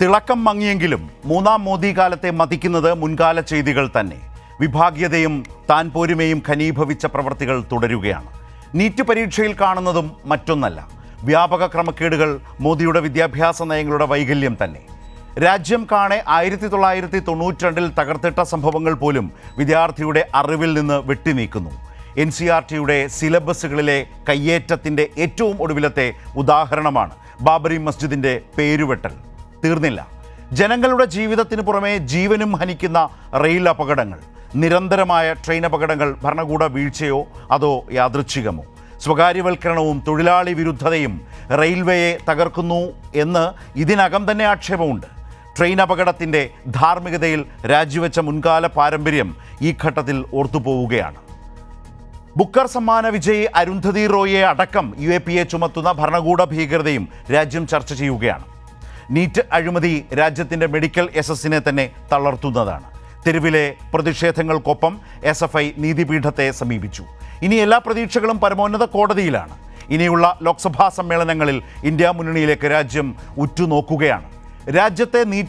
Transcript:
തിളക്കം മങ്ങിയെങ്കിലും മൂന്നാം മോദി കാലത്തെ മതിക്കുന്നത് മുൻകാല ചെയ്തികൾ തന്നെ. വിഭാഗീയതയും താൻ പോരുമയും ഖനീഭവിച്ച പ്രവർത്തികൾ തുടരുകയാണ്. നീറ്റ് പരീക്ഷയിൽ കാണുന്നതും മറ്റൊന്നല്ല. വ്യാപക ക്രമക്കേടുകൾ മോദിയുടെ വിദ്യാഭ്യാസ നയങ്ങളുടെ വൈകല്യം തന്നെ. രാജ്യം കാണെ ആയിരത്തി തൊള്ളായിരത്തി തൊണ്ണൂറ്റി രണ്ടിൽ തകർത്തിട്ട സംഭവങ്ങൾ പോലും വിദ്യാർത്ഥിയുടെ അറിവിൽ നിന്ന് വെട്ടിനീക്കുന്നു. എൻ സി ആർ ടിയുടെ സിലബസുകളിലെ കയ്യേറ്റത്തിന്റെ ഏറ്റവും ഒടുവിലത്തെ ഉദാഹരണമാണ് ബാബറി മസ്ജിദിന്റെ പേരുവെട്ടൽ. തീർന്നില്ല. ജനങ്ങളുടെ ജീവിതത്തിന് പുറമേ ജീവനും ഹനിക്കുന്ന റെയിൽ അപകടങ്ങൾ. നിരന്തരമായ ട്രെയിൻ അപകടങ്ങൾ ഭരണകൂട വീഴ്ചയോ അതോ യാദൃച്ഛികമോ? സ്വകാര്യവൽക്കരണവും തൊഴിലാളി വിരുദ്ധതയും റെയിൽവേയെ തകർക്കുന്നു എന്ന് ഇതിനകം തന്നെ ആക്ഷേപമുണ്ട്. ട്രെയിൻ അപകടത്തിന്റെ ധാർമ്മികതയിൽ രാജിവെച്ച മുൻകാല പാരമ്പര്യം ഈ ഘട്ടത്തിൽ ഓർത്തുപോവുകയാണ്. ബുക്കർ സമ്മാന വിജയി അരുന്ധതി റോയിയെ അടക്കം യു എ പി എ ചുമത്തുന്ന ഭരണകൂട ഭീകരതയും രാജ്യം ചർച്ച ചെയ്യുകയാണ്. നീറ്റ് അഴിമതി രാജ്യത്തിന്റെ മെഡിക്കൽ എസ് എസിനെ തന്നെ തളർത്തുന്നതാണ്. തെരുവിലെ പ്രതിഷേധങ്ങൾക്കൊപ്പം എസ് എഫ് ഐ നീതിപീഠത്തെ സമീപിച്ചു. ഇനി എല്ലാ പ്രതീക്ഷകളും പരമോന്നത കോടതിയിലാണ്. ഇനിയുള്ള ലോക്സഭാ സമ്മേളനങ്ങളിൽ ഇന്ത്യ മുന്നണിയിലേക്ക് രാജ്യം ഉറ്റുനോക്കുകയാണ്. രാജ്യത്തെ നീറ്റ്